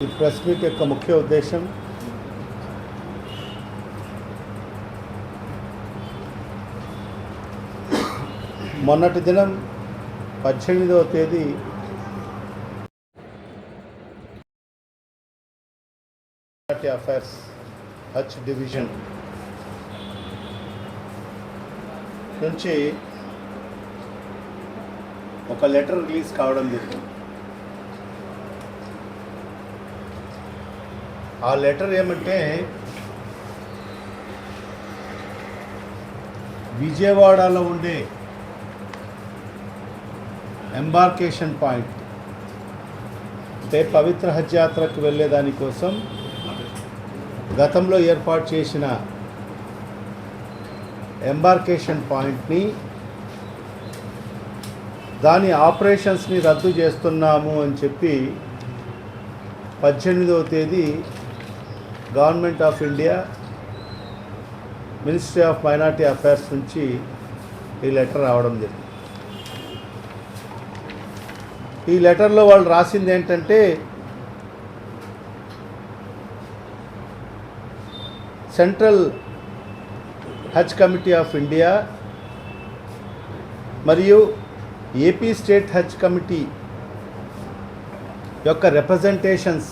ఈ press meet యొక్క ముఖ్య ఉద్దేశం మొన్నటి దినం పద్దెనిమిదవ తేదీ అఫైర్స్ హచ్ డివిజన్ నుంచి ఒక లెటర్ రిలీజ్ కావడం జరిగింది. ఆ లెటర్ ఏమంటే విజయవాడలో ఉండే ఎంబార్కేషన్ పాయింట్ అంటే పవిత్ర హజ్ యాత్రకు వెళ్ళే దానికోసం గతంలో ఏర్పాటు చేసిన ఎంబార్కేషన్ పాయింట్ని దాని ఆపరేషన్స్ని రద్దు చేస్తున్నాము అని చెప్పి పద్దెనిమిదవ తేదీ government of India ministry of minority affairs నుంచి ఈ లెటర్ రావడం జరిగింది. ఈ లెటర్లో వాళ్ళు రాసింది ఏంటంటే central Haj committee of India మరియు ఏపీ స్టేట్ హజ్ కమిటీ యొక్క రిప్రజెంటేషన్స్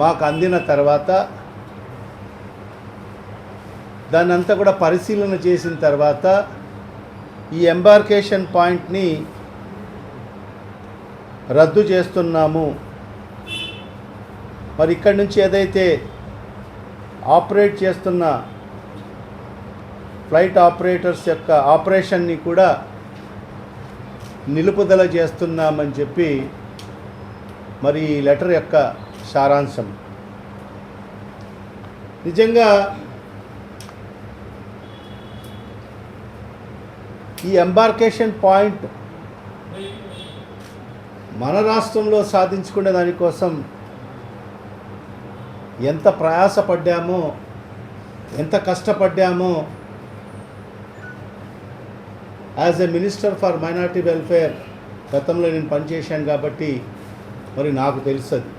మాకు అందిన తర్వాత దాన్ని అంతా కూడా పరిశీలన చేసిన తర్వాత ఈ ఎంబార్కేషన్ పాయింట్ని రద్దు చేస్తున్నాము. మరి ఇక్కడి నుంచి ఏదైతే ఆపరేట్ చేస్తున్న ఫ్లైట్ ఆపరేటర్స్ యొక్క ఆపరేషన్ని కూడా నిలుపుదల చేస్తున్నామని చెప్పి మరి ఈ లెటర్ యొక్క సారాంశం. నిజంగా ఈ ఎంబార్కేషన్ పాయింట్ మన రాష్ట్రంలో సాధించుకునే దానికోసం ఎంత ప్రయాసపడ్డామో ఎంత కష్టపడ్డామో as a minister for minority welfare గతంలో నేను పనిచేశాను కాబట్టి మరి నాకు తెలుసు అది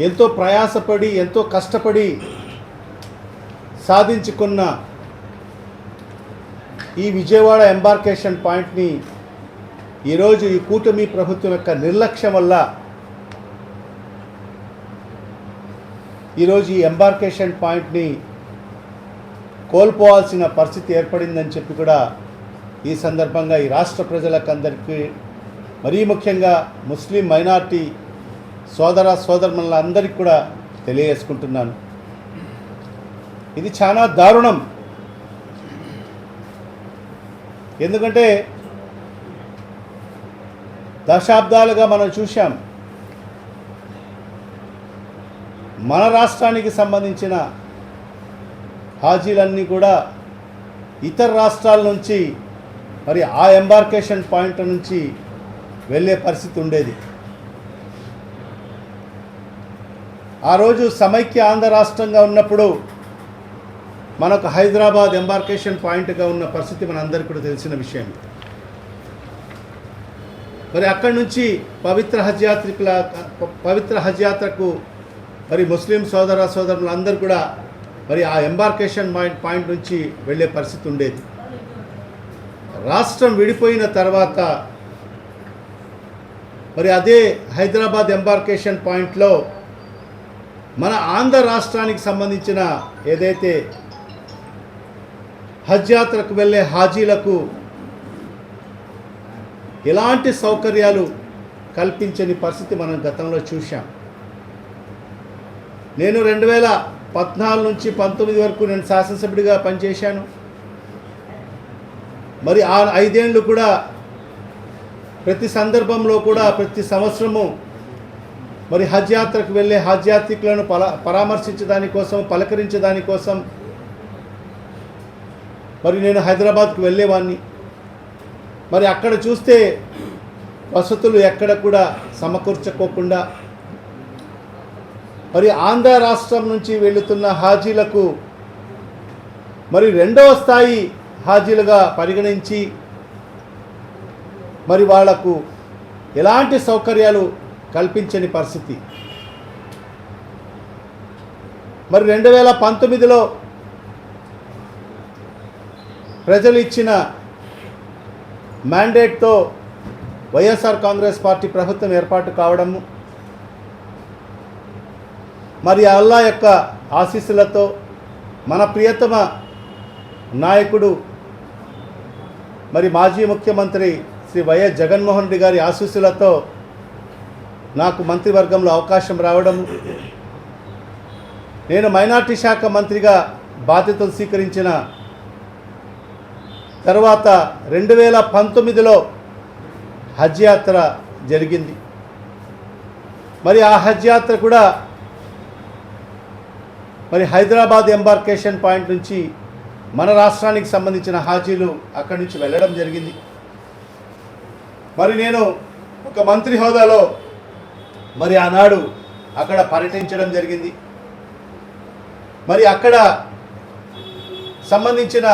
ఎంతో ప్రయాసపడి ఎంతో కష్టపడి సాధించుకున్న ఈ విజయవాడ ఎంబార్కేషన్ పాయింట్ని ఈరోజు ఈ కూటమి ప్రభుత్వం యొక్క నిర్లక్ష్యం వల్ల ఈరోజు ఈ ఎంబార్కేషన్ పాయింట్ని కోల్పోవాల్సిన పరిస్థితి ఏర్పడిందని చెప్పి కూడా ఈ సందర్భంగా ఈ రాష్ట్ర ప్రజలకు అందరికీ మరీ ముఖ్యంగా ముస్లిం మైనార్టీ సోదర సోదరులందరికీ కూడా తెలియజేసుకుంటున్నాను. ఇది చాలా దారుణం. ఎందుకంటే దశాబ్దాలుగా మనం చూశాం మన రాష్ట్రానికి సంబంధించిన హాజీలన్నీ కూడా ఇతర రాష్ట్రాల నుంచి మరి ఆ ఎంబార్కేషన్ పాయింట్ నుంచి వెళ్ళే పరిస్థితి ఉండేది. ఆ రోజు సమైక్య ఆంధ్ర రాష్ట్రంగా ఉన్నప్పుడు మనకు హైదరాబాద్ ఎంబార్కేషన్ పాయింట్గా ఉన్న పరిస్థితి మనందరికీ కూడా తెలిసిన విషయం. మరి అక్కడి నుంచి పవిత్ర హజ్ యాత్రికుల పవిత్ర హజ్ యాత్రకు మరి ముస్లిం సోదర సోదరులందరూ కూడా మరి ఆ ఎంబార్కేషన్ పాయింట్ పాయింట్ నుంచి వెళ్ళే పరిస్థితి ఉండేది. రాష్ట్రం విడిపోయిన తర్వాత మరి అదే హైదరాబాద్ ఎంబార్కేషన్ పాయింట్లో మన ఆంధ్ర రాష్ట్రానికి సంబంధించిన ఏదైతే హజ్ యాత్రకు వెళ్ళే హాజీలకు ఎలాంటి సౌకర్యాలు కల్పించని పరిస్థితి మనం గతంలో చూశాం. నేను రెండు వేల పద్నాలుగు నుంచి పంతొమ్మిది వరకు నేను శాసనసభ్యుడిగా పనిచేశాను. మరి ఆ ఐదేళ్ళు కూడా ప్రతి సందర్భంలో కూడా ప్రతి సంవత్సరము మరి హజ్ యాత్రకు వెళ్ళే హజ్ యాత్రికులను పల పరామర్శించడానికోసం పలకరించడానికోసం. మరి నేను హైదరాబాద్కు వెళ్ళేవాడిని మరి అక్కడ చూస్తే వసతులు ఎక్కడ కూడా సమకూర్చుకోకుండా. మరి ఆంధ్ర రాష్ట్రం నుంచి వెళుతున్న హాజీలకు మరి రెండవ స్థాయి హాజీలుగా పరిగణించి మరి వాళ్ళకు ఎలాంటి సౌకర్యాలు కల్పించని పరిస్థితి. మరి రెండు వేల పంతొమ్మిదిలో ప్రజలు ఇచ్చిన మ్యాండేట్తో వైఎస్ఆర్ కాంగ్రెస్ పార్టీ ప్రభుత్వం ఏర్పాటు కావడము మరి అల్లా యొక్క ఆశీస్సులతో మన ప్రియతమ నాయకుడు మరి మాజీ ముఖ్యమంత్రి శ్రీ వైఎస్ జగన్మోహన్ రెడ్డి గారి ఆశీస్సులతో నాకు మంత్రివర్గంలో అవకాశం రావడం నేను మైనార్టీ శాఖ మంత్రిగా బాధ్యతలు స్వీకరించిన తర్వాత రెండు వేల పంతొమ్మిదిలో హజ్ యాత్ర జరిగింది. మరి ఆ హజ్ యాత్ర కూడా మరి హైదరాబాద్ ఎంబార్కేషన్ పాయింట్ నుంచి మన రాష్ట్రానికి సంబంధించిన హాజీలు అక్కడి నుంచి వెళ్ళడం జరిగింది. మరి నేను ఒక మంత్రి హోదాలో మరి ఆనాడు అక్కడ పర్యటించడం జరిగింది. మరి అక్కడ సంబంధించిన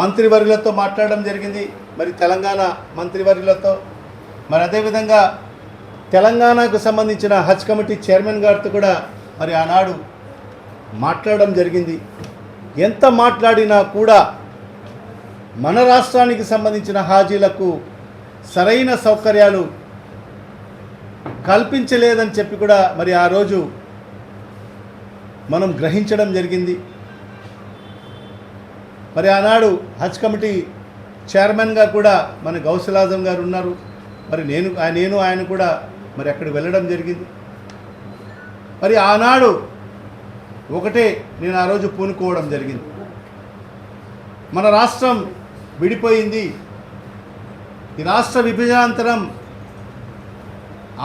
మంత్రివర్యులతో మాట్లాడడం జరిగింది. మరి తెలంగాణ మంత్రివర్యులతో. మరి అదేవిధంగా తెలంగాణకు సంబంధించిన హజ్ కమిటీ చైర్మన్ గారితో కూడా మరి ఆనాడు మాట్లాడడం జరిగింది. ఎంత మాట్లాడినా కూడా మన రాష్ట్రానికి సంబంధించిన హాజీలకు సరైన సౌకర్యాలు కల్పించలేదని చెప్పి కూడా మరి ఆ రోజు మనం గ్రహించడం జరిగింది. మరి ఆనాడు హజ్ కమిటీ చైర్మన్గా కూడా మన గౌసలాజం గారు ఉన్నారు. మరి నేను నేను ఆయన కూడా మరి అక్కడికి వెళ్ళడం జరిగింది. మరి ఆనాడు ఒకటే నేను ఆ రోజు పూనుకోవడం జరిగింది. మన రాష్ట్రం విడిపోయింది. ఈ రాష్ట్ర విభజనాంతరం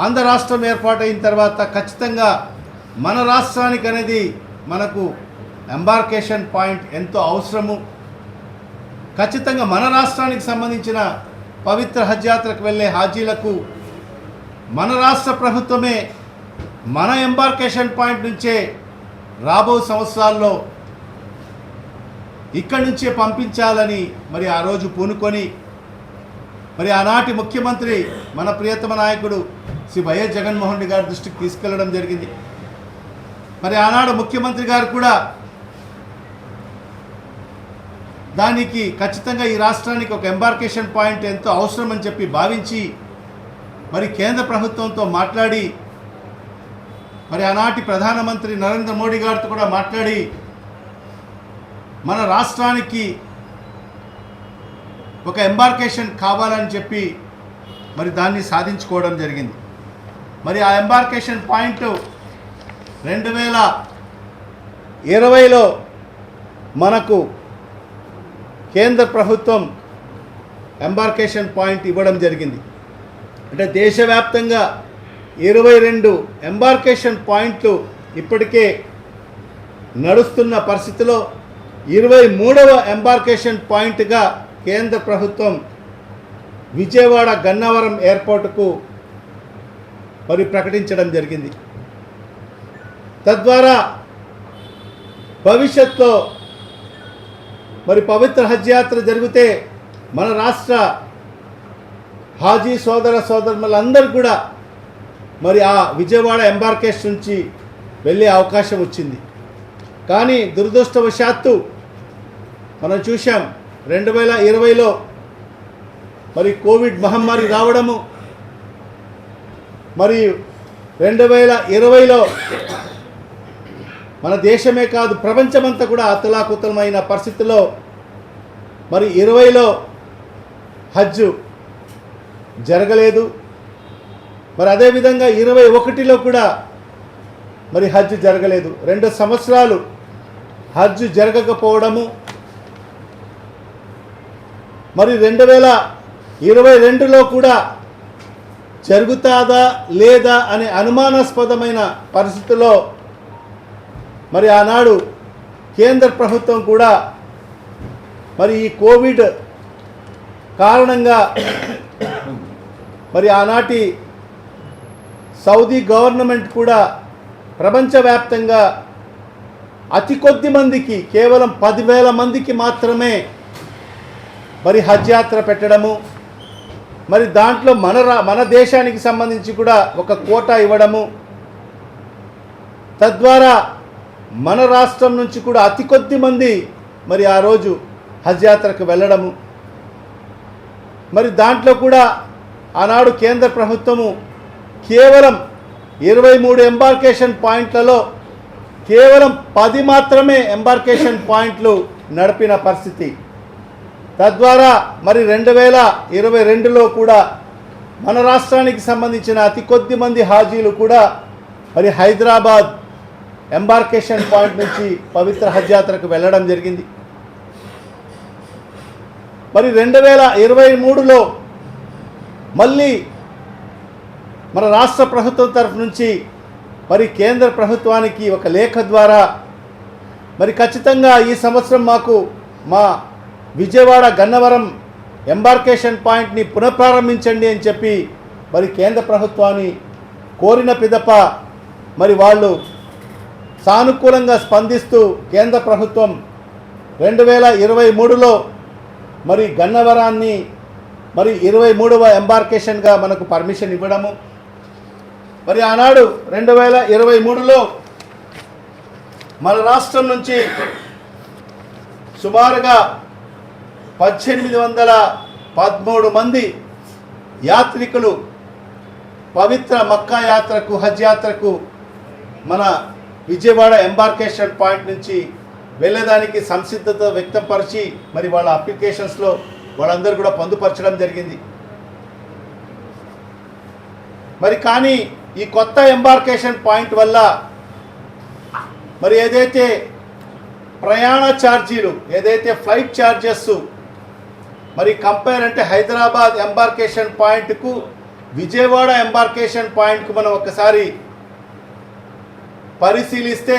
ఆంధ్ర రాష్ట్రం ఏర్పాటైన తర్వాత ఖచ్చితంగా మన రాష్ట్రానికి అనేది మనకు ఎంబార్కేషన్ పాయింట్ ఎంతో అవసరము. ఖచ్చితంగా మన రాష్ట్రానికి సంబంధించిన పవిత్ర హజ్ యాత్రకు వెళ్ళే హాజీలకు మన రాష్ట్ర ప్రభుత్వమే మన ఎంబార్కేషన్ పాయింట్ నుంచే రాబో సంవత్సరాల్లో ఇక్కడి నుంచే పంపించాలని మరి ఆ రోజు పూనుకొని మరి ఆనాటి ముఖ్యమంత్రి మన ప్రియతమ నాయకుడు శ్రీ వైఎస్ జగన్మోహన్ రెడ్డి గారి దృష్టికి తీసుకెళ్ళడం జరిగింది. మరి ఆనాడు ముఖ్యమంత్రి గారు కూడా దానికి ఖచ్చితంగా ఈ రాష్ట్రానికి ఒక ఎంబార్కేషన్ పాయింట్ ఎంతో అవసరం అని చెప్పి భావించి మరి కేంద్ర ప్రభుత్వంతో మాట్లాడి మరి ఆనాటి ప్రధానమంత్రి నరేంద్ర మోడీ గారితో కూడా మాట్లాడి మన రాష్ట్రానికి ఒక ఎంబార్కేషన్ కావాలని చెప్పి మరి దాన్ని సాధించుకోవడం జరిగింది. మరి ఆ ఎంబార్కేషన్ పాయింట్ రెండు వేల ఇరవైలో మనకు కేంద్ర ప్రభుత్వం ఎంబార్కేషన్ పాయింట్ ఇవ్వడం జరిగింది. అంటే దేశవ్యాప్తంగా ఇరవై రెండు ఎంబార్కేషన్ పాయింట్లు ఇప్పటికే నడుస్తున్న పరిస్థితిలో ఇరవై మూడవ ఎంబార్కేషన్ పాయింట్గా కేంద్ర ప్రభుత్వం విజయవాడ గన్నవరం ఎయిర్పోర్టుకు మరి ప్రకటించడం జరిగింది. తద్వారా భవిష్యత్తులో మరి పవిత్ర హజ్ యాత్ర జరిగితే మన రాష్ట్ర హాజీ సోదర సోదరులందరూ కూడా మరి ఆ విజయవాడ ఎంబార్కేషన్ నుంచి వెళ్ళే అవకాశం వచ్చింది. కానీ దురదృష్టవశాత్తు మనం చూసాం రెండు వేల ఇరవైలో మరి కోవిడ్ మహమ్మారి రావడము మరి రెండు వేల ఇరవైలో మన దేశమే కాదు ప్రపంచమంతా కూడా అతలాకుతలమైన పరిస్థితుల్లో మరి ఇరవైలో హజ్ జరగలేదు. మరి అదేవిధంగా ఇరవై ఒకటిలో కూడా మరి హజ్ జరగలేదు. రెండు సంవత్సరాలు హజ్ జరగకపోవడము మరి రెండు వేల ఇరవై రెండులో కూడా జరుగుతాదా లేదా అనే అనుమానాస్పదమైన పరిస్థితుల్లో మరి ఆనాడు కేంద్ర ప్రభుత్వం కూడా మరి ఈ కోవిడ్ కారణంగా మరి ఆనాటి సౌదీ గవర్నమెంట్ కూడా ప్రపంచవ్యాప్తంగా అతి కొద్ది మందికి కేవలం పదివేల మందికి మాత్రమే మరి హజ్ యాత్ర పెట్టడము మరి దాంట్లో మన రా మన దేశానికి సంబంధించి కూడా ఒక కోటా ఇవ్వడము తద్వారా మన రాష్ట్రం నుంచి కూడా అతి కొద్ది మంది మరి ఆ రోజు హజ్ యాత్రకు వెళ్ళడము మరి దాంట్లో కూడా ఆనాడు కేంద్ర ప్రభుత్వము కేవలం ఇరవై మూడు ఎంబార్కేషన్ పాయింట్లలో కేవలం పది మాత్రమే ఎంబార్కేషన్ పాయింట్లు నడిపిన పరిస్థితి. తద్వారా మరి రెండు వేల ఇరవై రెండులో కూడా మన రాష్ట్రానికి సంబంధించిన అతి కొద్ది మంది హాజీలు కూడా మరి హైదరాబాద్ ఎంబార్కేషన్ పాయింట్ నుంచి పవిత్ర హజ్ యాత్రకు వెళ్ళడం జరిగింది. మరి రెండు వేల ఇరవై మూడులో మళ్ళీ మన రాష్ట్ర ప్రభుత్వం తరఫు నుంచి మరి కేంద్ర ప్రభుత్వానికి ఒక లేఖ ద్వారా మరి ఖచ్చితంగా ఈ సంవత్సరం మాకు మా విజయవాడ గన్నవరం ఎంబార్కేషన్ పాయింట్ని పునఃప్రారంభించండి అని చెప్పి మరి కేంద్ర ప్రభుత్వాన్ని కోరిన పిదప మరి వాళ్ళు సానుకూలంగా స్పందిస్తూ కేంద్ర ప్రభుత్వం రెండు వేల ఇరవై మూడులో మరి గన్నవరాన్ని మరి ఇరవై మూడవ ఎంబార్కేషన్గా మనకు పర్మిషన్ ఇవ్వడము. మరి ఆనాడు రెండు వేల ఇరవై మూడులో మన రాష్ట్రం నుంచి సుమారుగా పద్దెనిమిది వందల పదమూడు మంది యాత్రికులు పవిత్ర మక్కా యాత్రకు హజ్ యాత్రకు మన విజయవాడ ఎంబార్కేషన్ పాయింట్ నుంచి వెళ్ళేదానికి సంసిద్ధత వ్యక్తపరిచి మరి వాళ్ళ అప్లికేషన్స్లో వాళ్ళందరూ కూడా పొందుపరచడం జరిగింది. మరి కానీ ఈ కొత్త ఎంబార్కేషన్ పాయింట్ వల్ల మరి ఏదైతే ప్రయాణ ఛార్జీలు ఏదైతే ఫ్లైట్ ఛార్జెస్ మరి కంపేర్ అంటే హైదరాబాద్ ఎంబార్కేషన్ పాయింట్కు విజయవాడ ఎంబార్కేషన్ పాయింట్కు మనం ఒకసారి పరిశీలిస్తే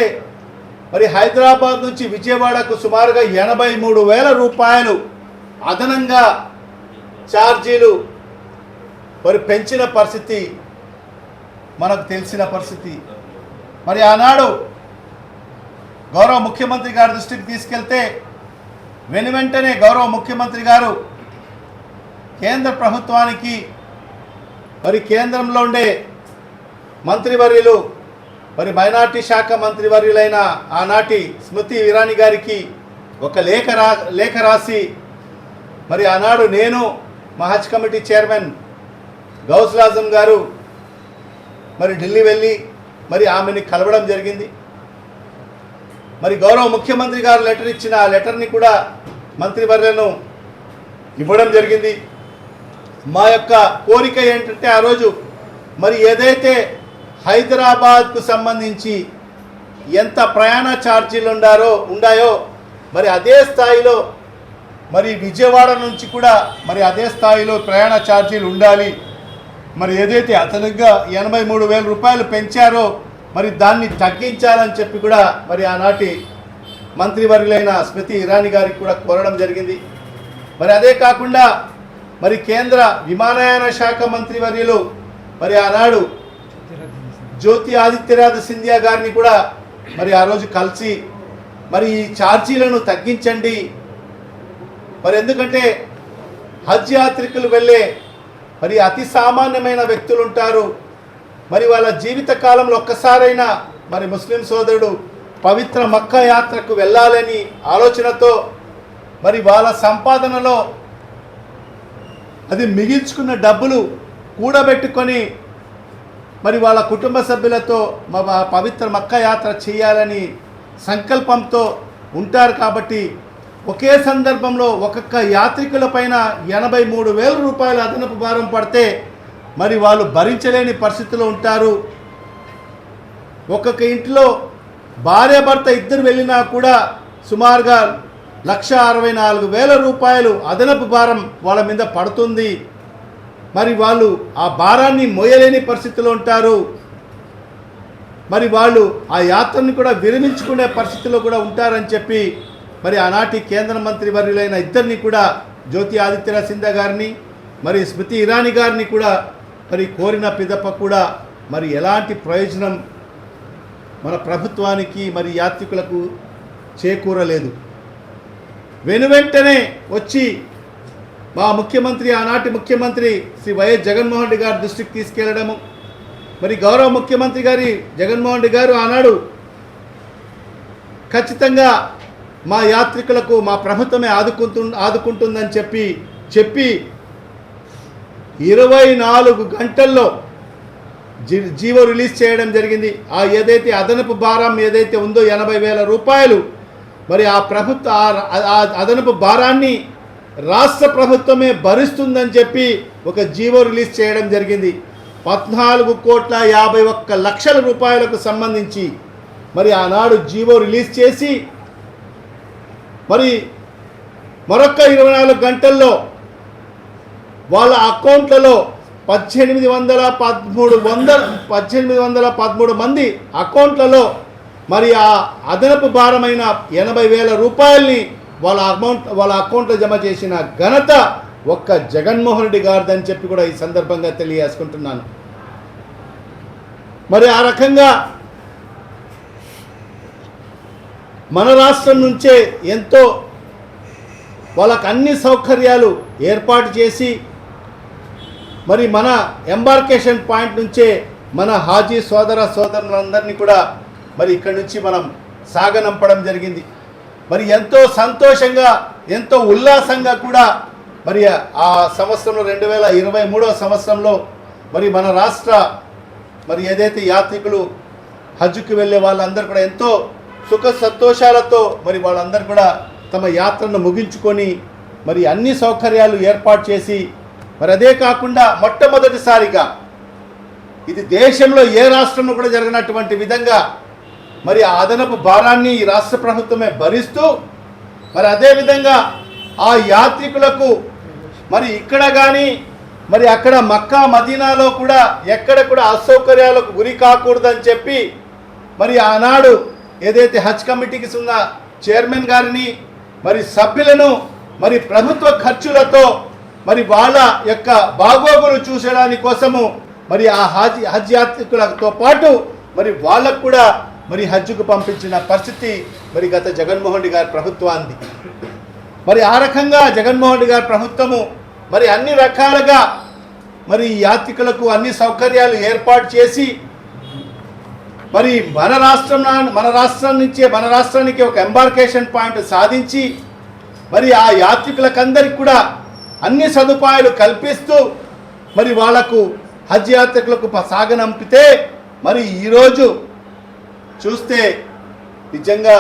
మరి హైదరాబాద్ నుంచి విజయవాడకు సుమారుగా ఎనభై మూడు వేల రూపాయలు అదనంగా ఛార్జీలు మరి పెంచిన పరిస్థితి మనకు తెలిసిన పరిస్థితి. మరి ఆనాడు గౌరవ ముఖ్యమంత్రి గారి దృష్టికి తీసుకెళ్తే వెను వెంటనే గౌరవ ముఖ్యమంత్రి గారు కేంద్ర ప్రభుత్వానికి మరి కేంద్రంలో ఉండే మంత్రివర్యులు మరి మైనార్టీ శాఖ మంత్రివర్యులైన ఆనాటి స్మృతి ఇరానీ గారికి ఒక లేఖ రా లేఖ రాసి మరి ఆనాడు నేను మా Haj committee chairman Ghouse Rajam garu మరి ఢిల్లీ వెళ్ళి మరి ఆమెని కలవడం జరిగింది. మరి గౌరవ ముఖ్యమంత్రి గారు లెటర్ ఇచ్చిన ఆ లెటర్ని కూడా మంత్రివర్యను ఇవ్వడం జరిగింది. మా యొక్క కోరిక ఏంటంటే ఆ రోజు మరి ఏదైతే హైదరాబాద్కు సంబంధించి ఎంత ప్రయాణ ఛార్జీలు ఉండారో ఉండాయో మరి అదే స్థాయిలో మరి విజయవాడ నుంచి కూడా మరి అదే స్థాయిలో ప్రయాణ ఛార్జీలు ఉండాలి. మరి ఏదైతే అతనుగా ఎనభై మూడు వేల రూపాయలు పెంచారో మరి దాన్ని తగ్గించాలని చెప్పి కూడా మరి ఆనాటి మంత్రివర్యులైన స్మృతి ఇరానీ గారికి కూడా కోరడం జరిగింది. మరి అదే కాకుండా మరి కేంద్ర విమానయాన శాఖ మంత్రివర్యులు మరి ఆనాడు జ్యోతి ఆదిత్యనాథ్ సింధియా గారిని కూడా మరి ఆ రోజు కలిసి మరి ఈ ఛార్జీలను తగ్గించండి. మరి ఎందుకంటే హజ్ యాత్రికులు వెళ్ళే మరి అతి సామాన్యమైన వ్యక్తులు ఉంటారు. మరి వాళ్ళ జీవిత కాలంలో ఒక్కసారైనా మరి ముస్లిం సోదరుడు పవిత్ర మక్క యాత్రకు వెళ్ళాలని ఆలోచనతో మరి వాళ్ళ సంపాదనలో అది మిగిల్చుకున్న డబ్బులు కూడబెట్టుకొని మరి వాళ్ళ కుటుంబ సభ్యులతో మా పవిత్ర మక్క యాత్ర చేయాలని సంకల్పంతో ఉంటారు కాబట్టి ఒకే సందర్భంలో ఒక్కొక్క యాత్రికుల పైన ఎనభై మూడు వేల రూపాయల అదనపు భారం పడితే మరి వాళ్ళు భరించలేని పరిస్థితిలో ఉంటారు. ఒక్కొక్క ఇంట్లో భార్య భర్త ఇద్దరు వెళ్ళినా కూడా సుమారుగా లక్ష అరవై నాలుగు వేల రూపాయలు అదనపు భారం వాళ్ళ మీద పడుతుంది. మరి వాళ్ళు ఆ భారాన్ని మోయలేని పరిస్థితిలో ఉంటారు. మరి వాళ్ళు ఆ యాత్రని కూడా విరమించుకునే పరిస్థితిలో కూడా ఉంటారని చెప్పి మరి ఆనాటి కేంద్ర మంత్రి వర్యులైన ఇద్దరిని కూడా జ్యోతి ఆదిత్యనాథ్ సింధా గారిని మరి స్మృతి ఇరానీ గారిని కూడా మరి కోరిన పిదప కూడా మరి ఎలాంటి ప్రయోజనం మన ప్రభుత్వానికి మరి యాత్రికులకు చేకూరలేదు. వెనువెంటనే వచ్చి మా ముఖ్యమంత్రి ఆనాటి ముఖ్యమంత్రి శ్రీ వైఎస్ జగన్మోహన్ రెడ్డి గారి దృష్టికి తీసుకెళ్ళడము. మరి గౌరవ ముఖ్యమంత్రి గారి జగన్మోహన్ రెడ్డి గారు ఆనాడు ఖచ్చితంగా మా యాత్రికులకు మా ప్రభుత్వమే ఆదుకుంటు ఆదుకుంటుందని చెప్పి చెప్పి ఇరవై నాలుగు గంటల్లో జీ జీవో రిలీజ్ చేయడం జరిగింది. ఆ ఏదైతే అదనపు భారం ఏదైతే ఉందో ఎనభై వేల రూపాయలు మరి ఆ ప్రభుత్వ ఆ- అదనపు భారాన్ని రాష్ట్ర ప్రభుత్వమే భరిస్తుందని చెప్పి ఒక జీవో రిలీజ్ చేయడం జరిగింది. పద్నాలుగు కోట్ల యాభై ఒక్క లక్షల రూపాయలకు సంబంధించి మరి ఆనాడు జీవో రిలీజ్ చేసి మరి మరొక ఇరవై నాలుగు గంటల్లో వాళ్ళ అకౌంట్లలో పద్దెనిమిది వందల పదమూడు వందల పద్దెనిమిది వందల పదమూడు మంది అకౌంట్లలో మరి ఆ అదనపు భారమైన ఎనభై వేల రూపాయల్ని వాళ్ళ అమౌంట్ వాళ్ళ అకౌంట్లో జమ చేసిన ఘనత ఒక్క జగన్మోహన్ రెడ్డి గారిదని చెప్పి కూడా ఈ సందర్భంగా తెలియజేసుకుంటున్నాను. మరి ఆ రకంగా మన రాష్ట్రం నుంచే ఎంతో వాళ్ళకు అన్ని సౌకర్యాలు ఏర్పాటు చేసి మరి మన ఎంబార్కేషన్ పాయింట్ నుంచే మన హాజీ సోదర సోదరులందరినీ కూడా మరి ఇక్కడి నుంచి మనం సాగనంపడం జరిగింది. మరి ఎంతో సంతోషంగా ఎంతో ఉల్లాసంగా కూడా మరి ఆ సంవత్సరంలో రెండు వేల ఇరవై మూడవ సంవత్సరంలో మరి మన రాష్ట్ర మరి ఏదైతే యాత్రికులు హజ్కి వెళ్ళే వాళ్ళందరూ కూడా ఎంతో సుఖ సంతోషాలతో మరి వాళ్ళందరూ కూడా తమ యాత్రను ముగించుకొని మరి అన్ని సౌకర్యాలు ఏర్పాటు చేసి మరి అదే కాకుండా మొట్టమొదటిసారిగా ఇది దేశంలో ఏ రాష్ట్రంలో కూడా జరిగినటువంటి విధంగా మరి ఆ అదనపు భారాన్ని ఈ రాష్ట్ర ప్రభుత్వమే భరిస్తూ మరి అదేవిధంగా ఆ యాత్రికులకు మరి ఇక్కడ కానీ మరి అక్కడ మక్కా మదీనాలో కూడా ఎక్కడ కూడా అసౌకర్యాలకు గురి కాకూడదని చెప్పి మరి ఆనాడు ఏదైతే హజ్ కమిటీకి ఉన్న చైర్మన్ గారిని మరి సభ్యులను మరి ప్రభుత్వ ఖర్చులతో మరి వాళ్ళ యొక్క బాగోగులు చూసడానికి కోసము మరి ఆ హజ్ హజ్ యాత్రికులతో పాటు మరి వాళ్ళకు కూడా మరి హజ్జుకు పంపించిన పరిస్థితి మరి గత జగన్మోహన్ రెడ్డి గారి ప్రభుత్వాన్ని మరి ఆ రకంగా జగన్మోహన్ రెడ్డి గారి ప్రభుత్వము మరి అన్ని రకాలుగా మరి యాత్రికులకు అన్ని సౌకర్యాలు ఏర్పాటు చేసి మరి మన రాష్ట్రం మన రాష్ట్రం నుంచే మన రాష్ట్రానికి ఒక ఎంబార్కేషన్ పాయింట్ సాధించి మరి ఆ యాత్రికులకందరికి కూడా అన్ని సదుపాయాలు కల్పిస్తూ మరి వాళ్ళకు హజ్ యాత్రికులకు సాగనంపితే మరి ఈరోజు చూస్తే నిజంగా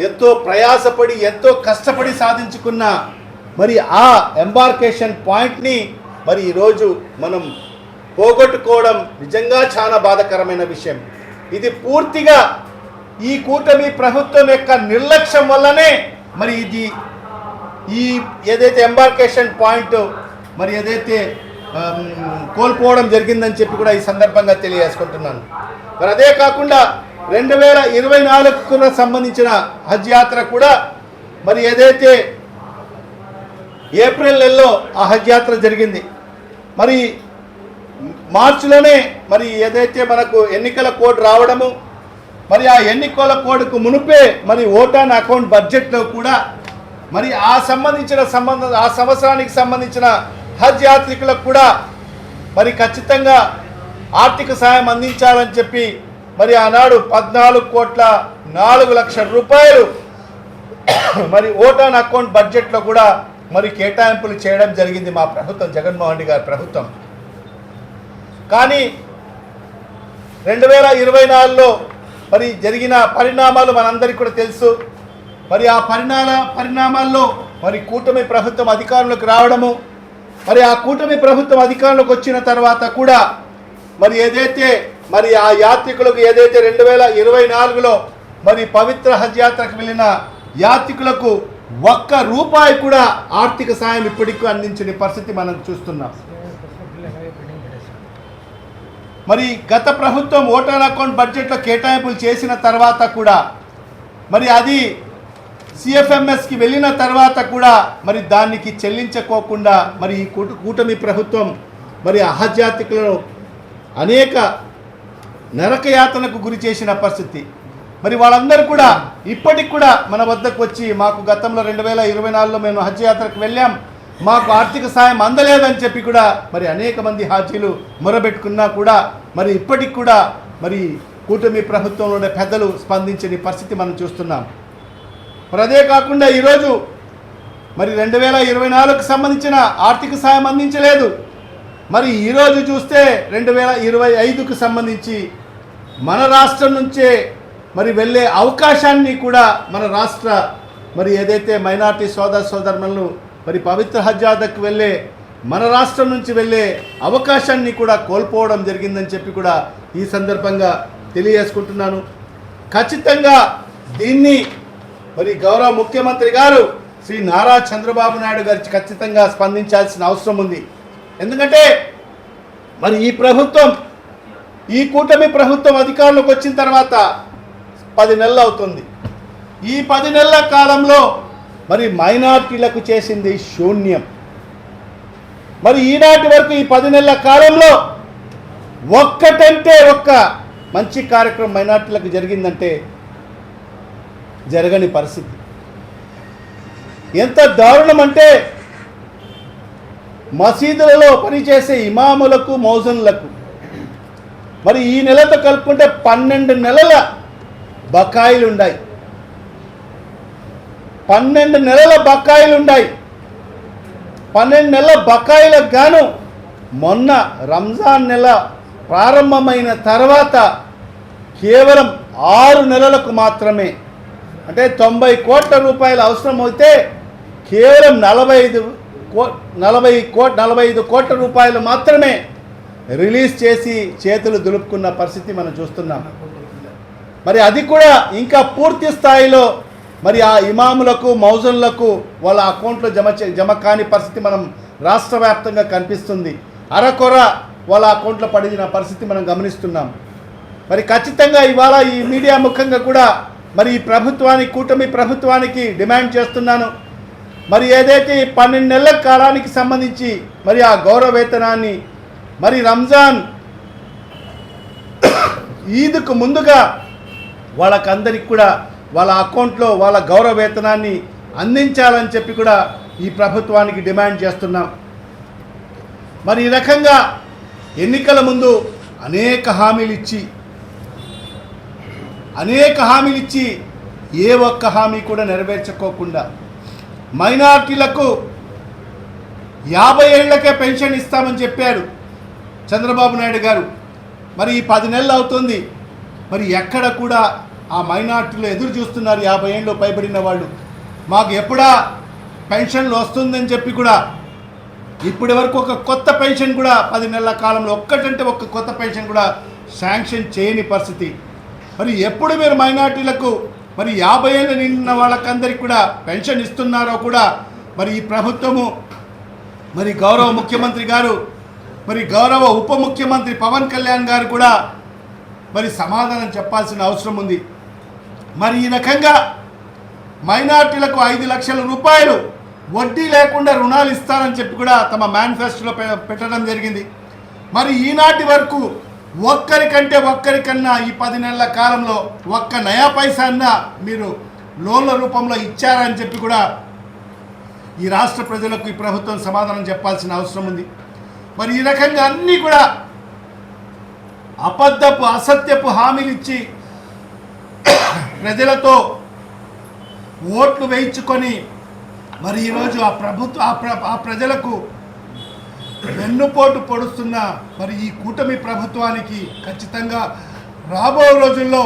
ఎంతో ప్రయాసపడి ఎంతో కష్టపడి సాధించుకున్న మరి ఆ ఎంబార్కేషన్ పాయింట్ని మరి ఈరోజు మనం పోగొట్టుకోవడం నిజంగా చాలా బాధాకరమైన విషయం. ఇది పూర్తిగా ఈ కూటమి ప్రభుత్వం యొక్క నిర్లక్ష్యం వల్లనే మరి ఇది ఈ ఏదైతే ఎంబార్కేషన్ పాయింట్ మరి ఏదైతే కోల్పోవడం జరిగిందని చెప్పి కూడా ఈ సందర్భంగా తెలియజేసుకుంటున్నాను. మరి అదే కాకుండా రెండు వేల ఇరవై నాలుగుకు సంబంధించిన హజ్ యాత్ర కూడా మరి ఏదైతే ఏప్రిల్ నెలలో ఆ హజ్ యాత్ర జరిగింది. మరి మార్చిలోనే మరి ఏదైతే మనకు ఎన్నికల కోడ్ రావడము మరి ఆ ఎన్నికల కోడ్కు మునుపే మరి ఓటాన్ అకౌంట్ బడ్జెట్లో కూడా మరి ఆ సంబంధించిన సంబంధ ఆ సంవత్సరానికి సంబంధించిన హజ్ యాత్రికులకు కూడా మరి ఖచ్చితంగా ఆర్థిక సాయం అందించాలని చెప్పి మరి ఆనాడు పద్నాలుగు కోట్ల నాలుగు లక్షల రూపాయలు మరి ఓటాన్ అకౌంట్ బడ్జెట్లో కూడా మరి కేటాయింపులు చేయడం జరిగింది మా ప్రభుత్వం జగన్మోహన్ రెడ్డి గారి ప్రభుత్వం. కానీ రెండు వేల ఇరవై నాలుగులో మరి జరిగిన పరిణామాలు మనందరికీ కూడా తెలుసు. మరి ఆ పరిణామ పరిణామాల్లో మరి కూటమి ప్రభుత్వం అధికారంలోకి రావడము మరి ఆ కూటమి ప్రభుత్వం అధికారంలోకి వచ్చిన తర్వాత కూడా మరి ఏదైతే మరి ఆ యాత్రికులకు ఏదైతే రెండు వేల ఇరవై నాలుగులో మరి పవిత్ర హజ్ యాత్రకు వెళ్ళిన యాత్రికులకు ఒక్క రూపాయి కూడా ఆర్థిక సాయం ఇప్పటికీ అందించని పరిస్థితి మనం చూస్తున్నాం. మరి గత ప్రభుత్వం ఓటర్ అకౌంట్ బడ్జెట్లో కేటాయింపులు చేసిన తర్వాత కూడా మరి అది సిఎఫ్ఎంఎస్కి వెళ్ళిన తర్వాత కూడా మరి దానికి చెల్లించకోకుండా మరి ఈ కూటమి ప్రభుత్వం మరి అహజాతికులను అనేక నరకయాతనకు గురి చేసిన పరిస్థితి. మరి వాళ్ళందరూ కూడా ఇప్పటికి కూడా మన వద్దకు వచ్చి మాకు గతంలో రెండు వేల ఇరవై నాలుగులో మేము హజ్ యాత్రకు వెళ్ళాం. మాకు ఆర్థిక సాయం అందలేదని చెప్పి కూడా మరి అనేక మంది హాజీలు మొరబెట్టుకున్నా కూడా మరి ఇప్పటికి కూడా మరి కూటమి ప్రభుత్వంలోనే పెద్దలు స్పందించని పరిస్థితి మనం చూస్తున్నాం. మరి అదే కాకుండా ఈరోజు మరి రెండు వేల ఇరవై నాలుగుకు సంబంధించిన ఆర్థిక సాయం అందించలేదు. మరి ఈరోజు చూస్తే రెండు వేల ఇరవై ఐదుకు సంబంధించి మన రాష్ట్రం నుంచే మరి వెళ్ళే అవకాశాన్ని కూడా మన రాష్ట్ర మరి ఏదైతే మైనార్టీ సోదర సోదరులను మరి పవిత్ర హజ్జాదకు వెళ్ళే మన రాష్ట్రం నుంచి వెళ్ళే అవకాశాన్ని కూడా కోల్పోవడం జరిగిందని చెప్పి కూడా ఈ సందర్భంగా తెలియజేసుకుంటున్నాను. ఖచ్చితంగా దీన్ని మరి గౌరవ ముఖ్యమంత్రి గారు శ్రీ నారా చంద్రబాబు నాయుడు గారికి ఖచ్చితంగా స్పందించాల్సిన అవసరం ఉంది. ఎందుకంటే మరి ఈ ప్రభుత్వం ఈ కూటమి ప్రభుత్వం అధికారంలోకి వచ్చిన తర్వాత పది నెలలు అవుతుంది. ఈ పది నెలల కాలంలో మరి మైనార్టీలకు చేసింది శూన్యం. మరి ఈనాటి వరకు ఈ పది నెలల కాలంలో ఒక్కటంటే ఒక్క మంచి కార్యక్రమం మైనార్టీలకు జరిగిందంటే జరగని పరిస్థితి. ఎంత దారుణం అంటే మసీదులలో పనిచేసే ఇమాములకు మౌజన్లకు మరి ఈ నెలతో కలుపుకుంటే పన్నెండు నెలల బకాయిలు ఉన్నాయి పన్నెండు నెలల బకాయిలు ఉన్నాయి పన్నెండు నెలల బకాయిలకు గాను మొన్న రంజాన్ నెల ప్రారంభమైన తర్వాత కేవలం ఆరు నెలలకు మాత్రమే అంటే తొంభై కోట్ల రూపాయలు అవసరం అయితే కేవలం నలభై ఐదు కో నలభై కో నలభై ఐదు కోట్ల రూపాయలు మాత్రమే రిలీజ్ చేసి చేతులు దులుపుకున్న పరిస్థితి మనం చూస్తున్నాం. మరి అది కూడా ఇంకా పూర్తి స్థాయిలో మరి ఆ ఇమాములకు మౌజన్లకు వాళ్ళ అకౌంట్లో జమ చే- జమ కాని పరిస్థితి మనం రాష్ట్ర వ్యాప్తంగా కనిపిస్తుంది. అరకొర వాళ్ళ అకౌంట్లో పడిన పరిస్థితి మనం గమనిస్తున్నాం. మరి ఖచ్చితంగా ఇవాళ ఈ మీడియా ముఖంగా కూడా మరి ఈ ప్రభుత్వానికి కూటమి ప్రభుత్వానికి డిమాండ్ చేస్తున్నాను. మరి ఏదైతే ఈ పన్నెండు నెలల కాలానికి సంబంధించి మరి ఆ గౌరవ వేతనాన్ని మరి రంజాన్ ఈద్కు ముందుగా వాళ్ళకందరికి కూడా వాళ్ళ అకౌంట్లో వాళ్ళ గౌరవ వేతనాన్ని అందించాలని చెప్పి కూడా ఈ ప్రభుత్వానికి డిమాండ్ చేస్తున్నాం. మరి ఈ రకంగా ఎన్నికల ముందు అనేక హామీలు ఇచ్చి అనేక హామీలు ఇచ్చి ఏ ఒక్క హామీ కూడా నెరవేర్చుకోకుండా మైనార్టీలకు యాభై ఏళ్ళకే పెన్షన్ ఇస్తామని చెప్పారు చంద్రబాబు నాయుడు గారు. మరి ఈ పది నెలలు అవుతుంది. మరి ఎక్కడ కూడా ఆ మైనార్టీలు ఎదురు చూస్తున్నారు యాభై ఏళ్ళు పైబడిన వాళ్ళు. మాకు ఎప్పుడా పెన్షన్లు వస్తుందని చెప్పి కూడా ఇప్పటి వరకు ఒక కొత్త పెన్షన్ కూడా పది నెలల కాలంలో ఒక్కటంటే ఒక్క కొత్త పెన్షన్ కూడా శాంక్షన్ చేయని పరిస్థితి. మరి ఎప్పుడు మీరు మైనార్టీలకు మరి యాభై ఏళ్ళు నిండిన వాళ్ళకందరికీ కూడా పెన్షన్ ఇస్తున్నారో కూడా మరి ఈ ప్రభుత్వము మరి గౌరవ ముఖ్యమంత్రి గారు మరి గౌరవ ఉప ముఖ్యమంత్రి పవన్ కళ్యాణ్ గారు కూడా మరి సమాధానం చెప్పాల్సిన అవసరం ఉంది. మరి ఈ రకంగా మైనార్టీలకు ఐదు లక్షల రూపాయలు వడ్డీ లేకుండా రుణాలు ఇస్తారని చెప్పి కూడా తమ మేనిఫెస్టోలో పె- పెట్టడం జరిగింది. మరి ఈనాటి వరకు ఒక్కరికంటే ఒక్కరికన్నా ఈ పది నెలల కాలంలో ఒక్క నయా పైసా అన్నా మీరు లోన్ల రూపంలో ఇచ్చారని చెప్పి కూడా ఈ రాష్ట్ర ప్రజలకు ఈ ప్రభుత్వం సమాధానం చెప్పాల్సిన అవసరం ఉంది. మరి ఈ రకంగా అన్నీ కూడా అబద్ధపు అసత్యపు హామీలు ఇచ్చి ప్రజలతో ఓట్లు వేయించుకొని మరి ఈరోజు ఆ ప్రభుత్వ ఆ ప్ర ఆ ప్రజలకు వెన్నుపోటు పొడుస్తున్న మరి ఈ కూటమి ప్రభుత్వానికి ఖచ్చితంగా రాబో రోజుల్లో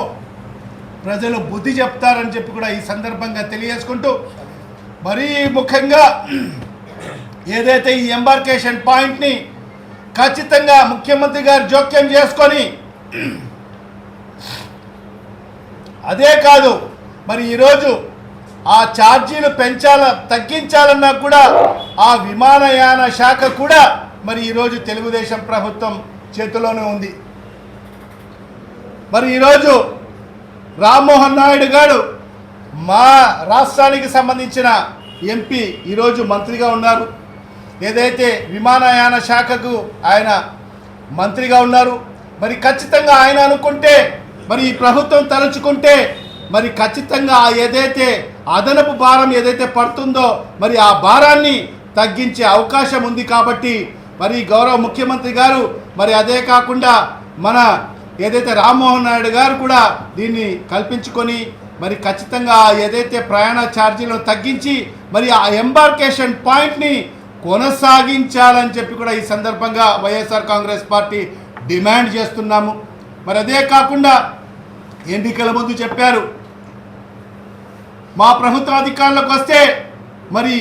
ప్రజలు బుద్ధి చెప్తారని చెప్పి కూడా ఈ సందర్భంగా తెలియజేసుకుంటూ మరీ ముఖ్యంగా ఏదైతే ఈ ఎంబార్కేషన్ పాయింట్ని ఖచ్చితంగా ముఖ్యమంత్రి గారు జోక్యం చేసుకొని అదే కాదు మరి ఈరోజు ఆ ఛార్జీలు పెంచాల తగ్గించాలన్నా కూడా ఆ విమానయాన శాఖ కూడా మరి ఈరోజు తెలుగుదేశం ప్రభుత్వం చేతిలోనే ఉంది. మరి ఈరోజు రామ్మోహన్ నాయుడు గారు మా రాష్ట్రానికి సంబంధించిన ఎంపీ ఈరోజు మంత్రిగా ఉన్నారు. ఏదైతే విమానయాన శాఖకు ఆయన మంత్రిగా ఉన్నారు మరి ఖచ్చితంగా ఆయన అనుకుంటే మరి ఈ ప్రభుత్వం తలుచుకుంటే మరి ఖచ్చితంగా ఏదైతే అదనపు భారం ఏదైతే పడుతుందో మరి ఆ భారాన్ని తగ్గించే అవకాశం ఉంది కాబట్టి మరి గౌరవ ముఖ్యమంత్రి గారు మరి అదే కాకుండా మన ఏదైతే రామ్మోహన్ నాయుడు గారు కూడా దీన్ని కల్పించుకొని మరి ఖచ్చితంగా ఏదైతే ప్రయాణ ఛార్జీలను తగ్గించి మరి ఆ ఎంబార్కేషన్ పాయింట్ని కొనసాగించాలని చెప్పి కూడా ఈ సందర్భంగా వైఎస్ఆర్ కాంగ్రెస్ పార్టీ డిమాండ్ చేస్తున్నాము. మరి అదే కాకుండా ఎన్నికల ముందు చెప్పారు మా ప్రభుత్వ అధికారులకు వస్తే మరి